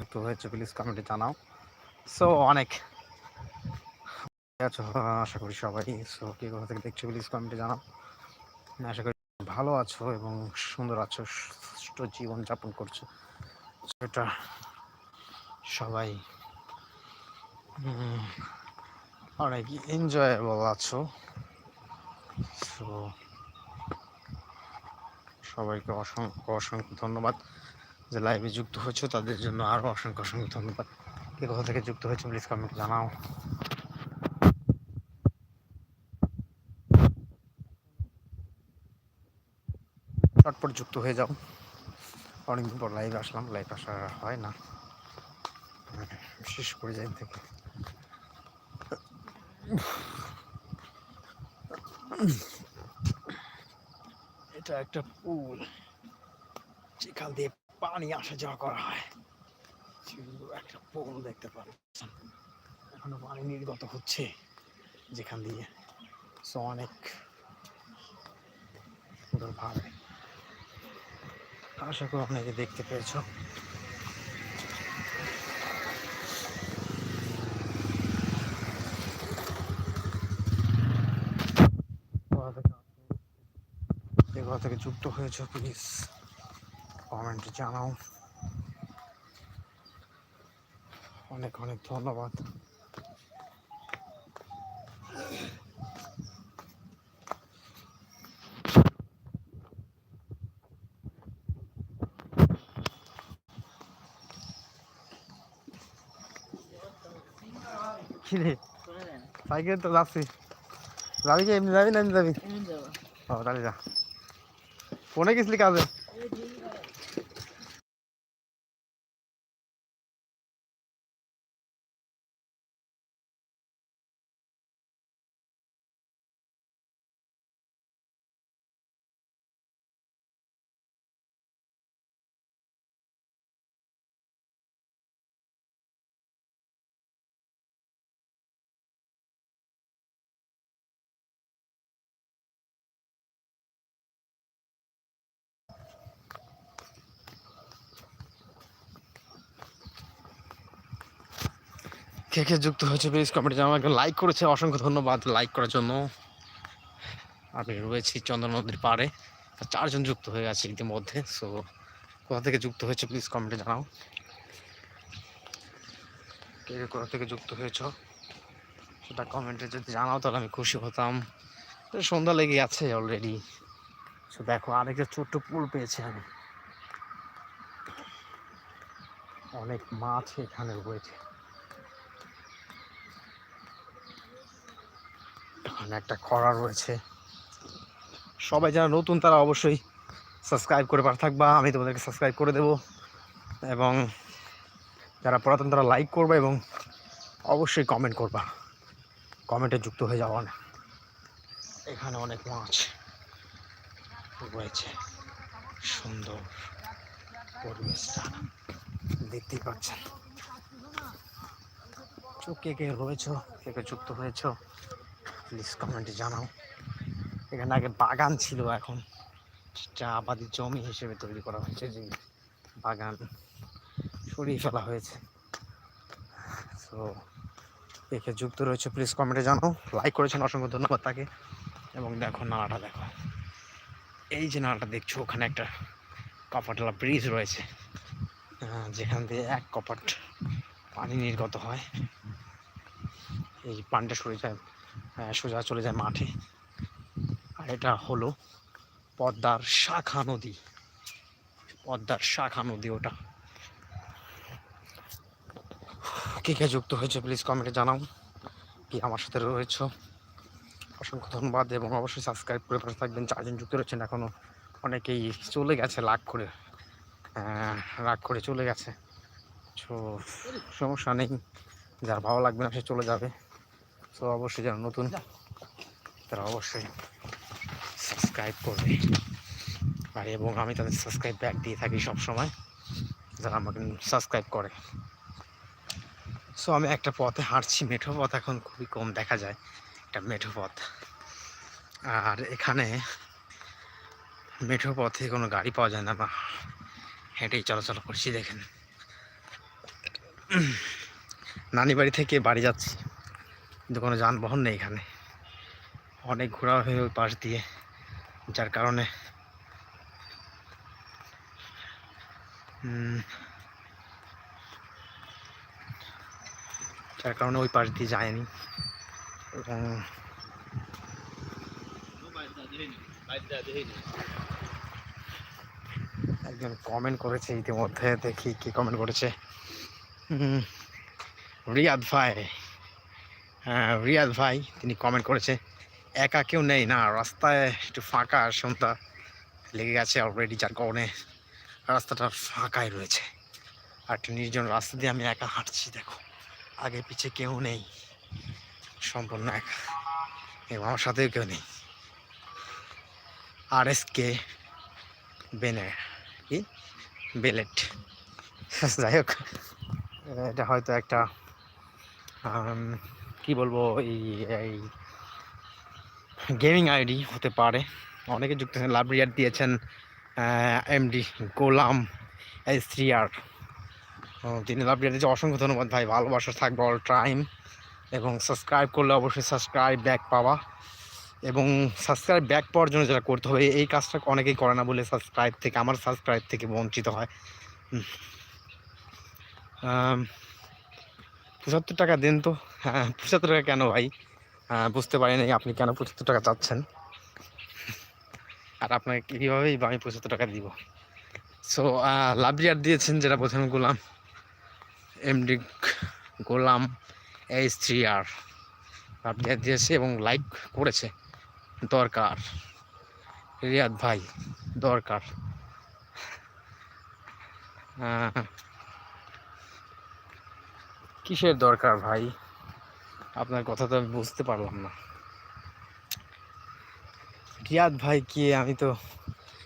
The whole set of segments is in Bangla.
হতে হয়েছে প্লিজ কমেন্টে জানাও। সো অনেক। আছো, আশা করি সবাই। সো কে কোথা থেকে দেখছ প্লিজ কমেন্টে জানাও। আশা করি ভালো আছো এবং সুন্দর আছো সুষ্ঠ জীবনযাপন করছ। সেটা সবাই অনেক এনজয়েবল আছো। সো সবাইকে অসংখ্য অসংখ্য ধন্যবাদ। যে লাইভে যুক্ত হয়েছো, তাদের জন্য আরও অসংখ্য অসংখ্য ধন্যবাদ। কে কোথা থেকে যুক্ত হয়েছে প্লিজ কমেন্ট জানাও। চটপট যুক্ত হয়ে যাও। অনেকদিন পর লাইভ আসলাম লাইভ আসা হয় না। শেষ করে যাই থেকে এটা একটা পুল। যেখান দিয়ে পানি আসা যাওয়া করা হয়। একটা পুল দেখতে পাচ্ছেন এখনও পানি নির্গত হচ্ছে যেখান দিয়ে সো অনেক সুন্দরভাবে আশা করি আপনাকে দেখতে পেয়েছ। থেকে যুক্ত হয়েছো প্লিজ কমেন্টে জানাও। অনেক অনেক ধন্যবাদ। সাইকেল তো যাচ্ছি। যাবি কি? এমনি যাবি না এমনি যাবি? ও তাহলে যা। ফোনে গেছিলি কাজে? কে কে যুক্ত হয়েছে প্লিজ কমেন্টে একজন লাইক করেছে, অসংখ্য ধন্যবাদ লাইক করার জন্য। আমি রয়েছি চন্দন নদীর পাড়ে। চারজন যুক্ত হয়ে গেছে ইতিমধ্যে সো কোথা থেকে যুক্ত হয়েছে প্লিজ কমেন্টে জানাও। কে কে কোথা থেকে যুক্ত হয়েছ, সেটা কমেন্টে যদি জানাও, তাহলে আমি খুশি হতাম। সন্ধ্যা লেগে আছে অলরেডি সো দেখো, আরেকটা ছোট্ট পুল পেয়েছি আমি। অনেক মাছ এখানে রয়েছে। এখানে একটা খরা রয়েছে। সবাই যারা নতুন, তারা অবশ্যই সাবস্ক্রাইব করে পার থাকবা। আমি তোমাদেরকে সাবস্ক্রাইব করে দেব। এবং যারা পুরাতন, তারা লাইক করবা এবং অবশ্যই কমেন্ট করবা। কমেন্টে যুক্ত হয়ে যাওয়া না এখানে অনেক মাছ রয়েছে। সুন্দর পরিবেশটা দেখতেই পাচ্ছেন। কে কে রয়েছ? কে কে যুক্ত হয়েছ? প্লিজ কমেন্টে জানাও। এখানে আগে বাগান ছিল, এখন চা আবাদি জমি হিসেবে তৈরি করা হয়েছে, যে বাগান সরিয়ে ফেলা হয়েছে। তো একে যুক্ত রয়েছে, প্লিজ কমেন্টে জানাও। লাইক করেছেন, অসংখ্য ধন্যবাদ তাকে। এবং দেখো, নালাটা দেখো। এই যে নালাটা দেখছ, ওখানে একটা কপাটলা ব্রিজ রয়েছে। যেখান দিয়ে এক কপাট পানি নির্গত হয়। এই পানিটা সরে যায়। সোজা চলে যায় মাঠে। আর এটা হলো পদ্মার শাখা নদী। পদ্মার শাখা নদী ওটা। কে কে যুক্ত হয়েছে প্লিজ কমেন্টে জানাও। কি আমার সাথে রয়েছে? অসংখ্য ধন্যবাদ এবং অবশ্যই সাবস্ক্রাইব করে পাশে থাকবেন। চারজন যুক্ত রয়েছেন এখনও অনেকেই চলে গেছে লাগ করে। আহ, রাগ করে চলে গেছে। তো সমস্যা নেই। যার ভালো লাগবে না সে চলে যাবে। তো অবশ্যই যারা নতুন, তারা অবশ্যই সাবস্ক্রাইব করবে। আর এবং আমি তাদের সাবস্ক্রাইব ব্যাক দিয়ে থাকি সব সময় যারা আমাকে সাবস্ক্রাইব করে। সো আমি একটা পথে হাঁটছি, মেঠো পথ এখন খুবই কম দেখা যায়, একটা মেঠো পথ। আর এখানে মেঠো পথে কোনো গাড়ি পাওয়া যায় না, বা হেঁটেই চলাচল করছি, দেখেন। নানি বাড়ি থেকে বাড়ি যাচ্ছি। কিন্তু কোনো যানবাহন নেই এখানে। অনেক ঘোরা হয়ে ওই পাশ দিয়ে, যার কারণে। যার কারণে ওই পাশ দিয়ে যায়নি। এবং একজন কমেন্ট করেছে ইতিমধ্যে, দেখি কি কমেন্ট করেছে। রিয়াদ ভাই। রিয়াদ ভাই, তিনি কমেন্ট করেছে, একা কেউ নেই না, রাস্তায় একটু ফাঁকা সন্ধ্যা লেগে গেছে অলরেডি যার কারণে রাস্তাটা ফাঁকাই রয়েছে। আর একটা নির্জন রাস্তা দিয়ে আমি একা হাঁটছি, দেখো, আগে পিছে কেউ নেই, সম্পূর্ণ একা, এবং আমার সাথেও কেউ নেই। আর এস কে? বেনের কি বেলেট। যাই হোক, এটা হয়তো একটা কি বলব, এই গেমিং আইডি হতে পারে। অনেকে যুক্ত আছেন লাভ দিয়েছেন এমডি গোলাম এস থ্রি আর তিনি লাভ রিয়ার দিয়েছে অসংখ্য ধন্যবাদ ভাই, ভালোবাসা থাকবে অল টাইম এবং সাবস্ক্রাইব করলে অবশ্যই সাবস্ক্রাইব ব্যাক পাওয়া। এবং সাবস্ক্রাইব ব্যাক পাওয়ার জন্য যেটা করতে হবে, এই কাজটা অনেকেই করে না বলে সাবস্ক্রাইব থেকে, আমার সাবস্ক্রাইব থেকে বঞ্চিত হয়। পঁচাত্তর টাকা দেন তো। পঁচাত্তর টাকা কেন ভাই? আহ, বুঝতে পারি নাই আপনি কেন পঁচাত্তর টাকা চাচ্ছেন। আর আপনাকে কীভাবেই বা আমি পঁচাত্তর টাকা দিব। সো লাভরিয়ার দিয়েছেন যেটা প্রথমে Golam MD Golam H three আর লাভরিয়ার দিয়েছে এবং লাইক করেছে। দরকার। রিয়াদ ভাই দরকার। কিসের দরকার ভাই? আপনার কথা তো আমি বুঝতে পারলাম না। রিয়াদ ভাই কি? আমি তো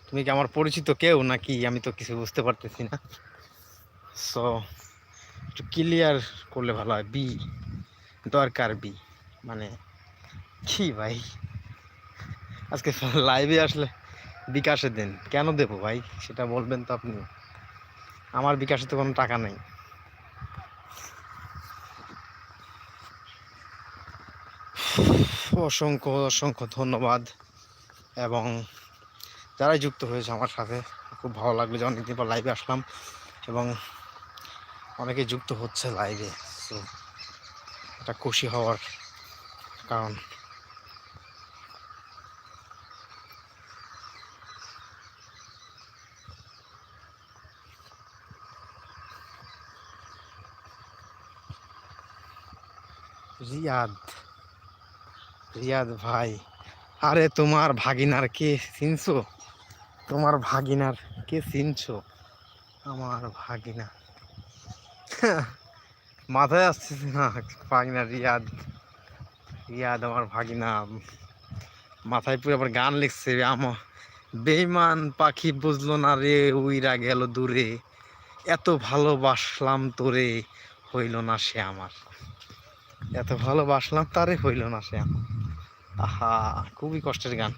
তুমি কি আমার পরিচিত কেউ নাকি? আমি তো কিছু বুঝতে পারতেছি না। সো একটু ক্লিয়ার করলে ভালো হয়। বি দরকার বি মানে কি ভাই। আজকে লাইভে আসলে বিকাশে দেন। কেন দেবো ভাই? সেটা বলবেন তো আপনি আমার বিকাশে তো কোনো টাকা নেই। অসংখ্য অসংখ্য ধন্যবাদ। এবং যারাই যুক্ত হয়েছে আমার সাথে, খুব ভালো লাগল যে অনেকদিন পর লাইভে আসলাম। এবং অনেকে যুক্ত হচ্ছে লাইভে সো এটা খুশি হওয়ার কারণ। রিয়াদ। রিয়াদ ভাই, আরে তোমার ভাগিনার কে চিনছো? তোমার ভাগিনার কে চিনছো? আমার ভাগিনা। মাথায় আসতেছে না, ভাগিনা রিয়াদ? রিয়াদ আমার ভাগিনা। মাথায় পুরো আবার গান লিখছে আমার বেইমান পাখি বুঝলো না রে, উইরা গেল দূরে। এত ভালোবাসলাম তোরে, হইল না সে আমার। এত ভালোবাসলাম তারে হইল না সে আমার। আহা, খুবই কষ্টের গান।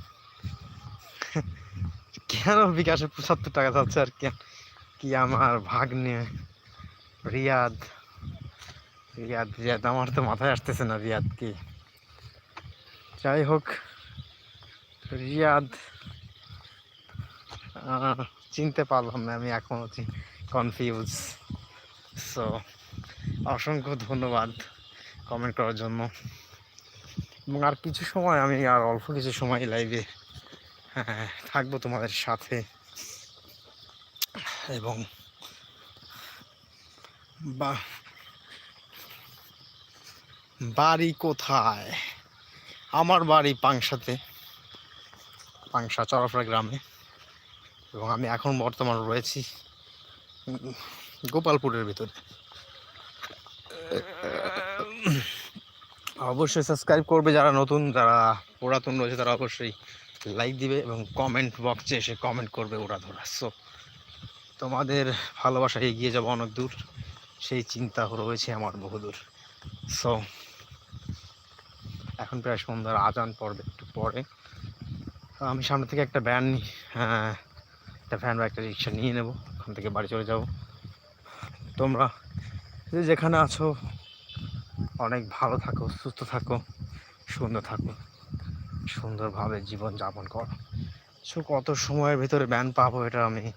কেন বিকাশে পঁচাত্তর টাকা যাচ্ছে আর কেন? কি আমার ভাগ্নে? রিয়াদ। রিয়াদ রিয়াদ, আমার তো মাথায় আসতেছে না রিয়াদ কি? যাই হোক, রিয়াদ চিনতে পারলাম না, আমি এখনও কনফিউজ সো অসংখ্য ধন্যবাদ কমেন্ট করার জন্য। এবং আর কিছু সময় আমি আর অল্প কিছু সময় লাইভে হ্যাঁ থাকব তোমাদের সাথে। এবং বা, বাড়ি কোথায়? আমার বাড়ি পাংশাতে, পাংশা চরফরা গ্রামে। এবং আমি এখন বর্তমান রয়েছি গোপালপুরের ভিতরে। অবশ্যই সাবস্ক্রাইব করবে যারা নতুন, যারা পুরাতন রয়েছে তারা অবশ্যই লাইক দিবে এবং কমেন্ট বক্সে এসে কমেন্ট করবে ওরা ধরা। সো তোমাদের ভালোবাসা এগিয়ে যাব অনেক দূর, সেই চিন্তা রয়েছে আমার বহুদূর সো এখন প্রায় সন্ধ্যার আজান পড়বে একটু পরে। আমি সামনে থেকে একটা ভ্যান একটা ভ্যান বা একটা রিক্সা নিয়ে নেব, ওখান থেকে বাড়ি চলে যাব। তোমরা যেখানে আছো অনেক ভালো থাকো, সুস্থ থাকো, সুন্দর থাকো, সুন্দরভাবে জীবন যাপন করো। সো কত সময়ের ভিতরে ব্যান পাবো এটা আমি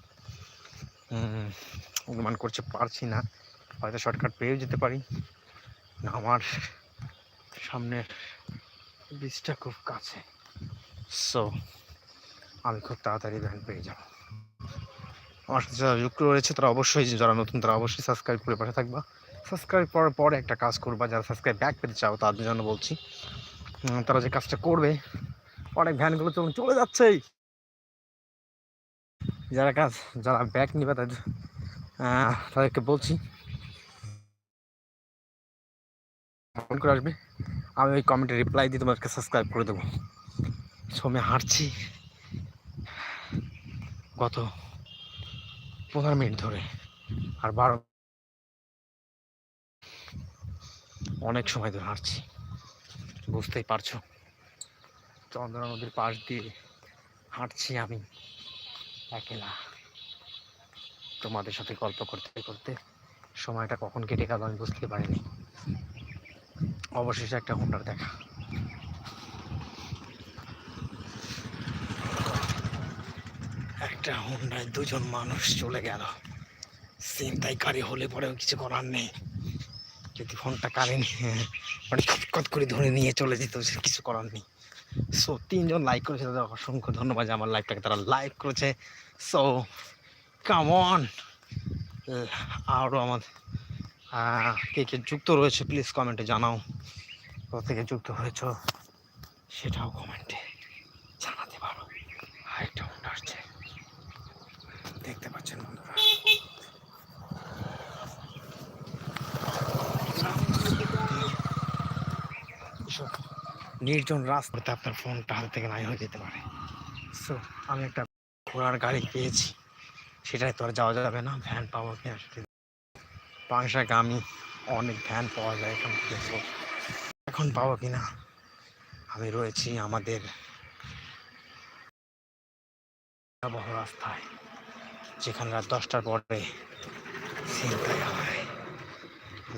অনুমান করতে পারছি না। হয়তো শর্টকাট পেয়েও যেতে পারি। না, আমার সামনের বীজটা খুব কাছে। সো আমি খুব তাড়াতাড়ি ব্যান পেয়ে যাব। আমার সাথে যারা যুক্ত রয়েছে, তারা অবশ্যই, যারা নতুন, তারা অবশ্যই সাবস্ক্রাইব করে পাশে থাকবা। সাবস্ক্রাইব করার পরে একটা কাজ করবা, যারা সাবস্ক্রাইব ব্যাক পেতে চাও, তাদের জন্য বলছি তারা যে কাজটা করবে, অনেক ভ্যানগুলো চলে চলে যাচ্ছেই যারা কাজ, যারা ব্যাক নিবে, তাদের তাদেরকে বলছি ফোন করে আসবে। আমি ওই কমেন্টে রিপ্লাই দিয়ে তোমাদেরকে সাবস্ক্রাইব করে দেবো। সো আমি হাঁটছি গত পনেরো মিনিট ধরে, আর বারো অনেক সময় ধরে হাঁটছি। বুঝতেই পারছ? চন্দ্রা নদীর পাশ দিয়ে হাঁটছি আমি। একেলা। তোমাদের সাথে গল্প করতে করতে সময়টা কখন কেটে গেল আমি বুঝতে পারিনি। অবশেষে একটা হোন্ডার দেখা। একটা হোন্ডায় দুজন মানুষ চলে গেল। ছিনতাইকারী হলে পরেও কিছু করার নেই। যদি ফোনটা কারে নিয়ে মানে খটখট করে ধরে নিয়ে চলে যেত কিছু করার নেই। সো তিনজন লাইক করেছে, তাদের অসংখ্য ধন্যবাদ যে আমার লাইভটাকে তারা লাইক করেছে। সো কামন আরও আমার কে কে যুক্ত রয়েছে প্লিজ কমেন্টে জানাও। থেকে যুক্ত হয়েছ, সেটাও কমেন্টে জানাতে পারো। হোন্ডা আসছে দেখতে পাচ্ছেন এসব নির্জন রাস্তাতে আপনার ফোনটা হাত থেকে নাই হয়ে যেতে পারে। সো আমি একটা ঘোড়ার গাড়ি পেয়েছি। সেটাই তো আর যাওয়া যাবে না ভ্যান পাবো কিনা সেটা। পাংশাগামী অনেক ভ্যান পাওয়া যায় এখান থেকে তো এখন পাবো কিনা? আমি রয়েছি আমাদের ভয়াবহ রাস্তায়, যেখানে রাত দশটার পরে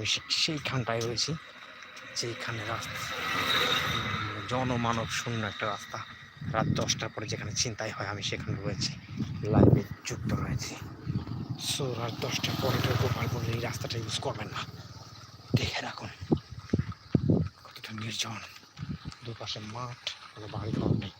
সে- সেইখানটায় রয়েছি। যেখানে রাস্তা জনমানব শূন্য একটা রাস্তা। রাত দশটার পরে যেখানে চিন্তাই হয়, আমি সেখানে রয়েছি। লাইভে যুক্ত রয়েছি। সো রাত দশটার পরে কেউ গোপাল বললে এই রাস্তাটা ইউজ করবেন না। দেখে রাখুন। কতটা নির্জন। দুপাশে মাঠ, কোনো বাড়ি ঘর নেই।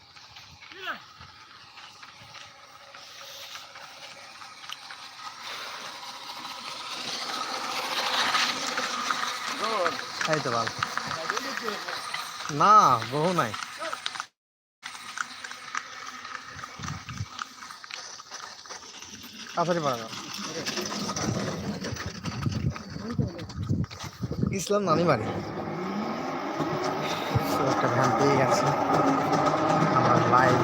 এই তো ভালো। না, বহু নাই। কাছারি পাড়া ইসলাম নানি বাড়ি। একটা ভ্যান পেয়ে গেছি। আমার লাইভ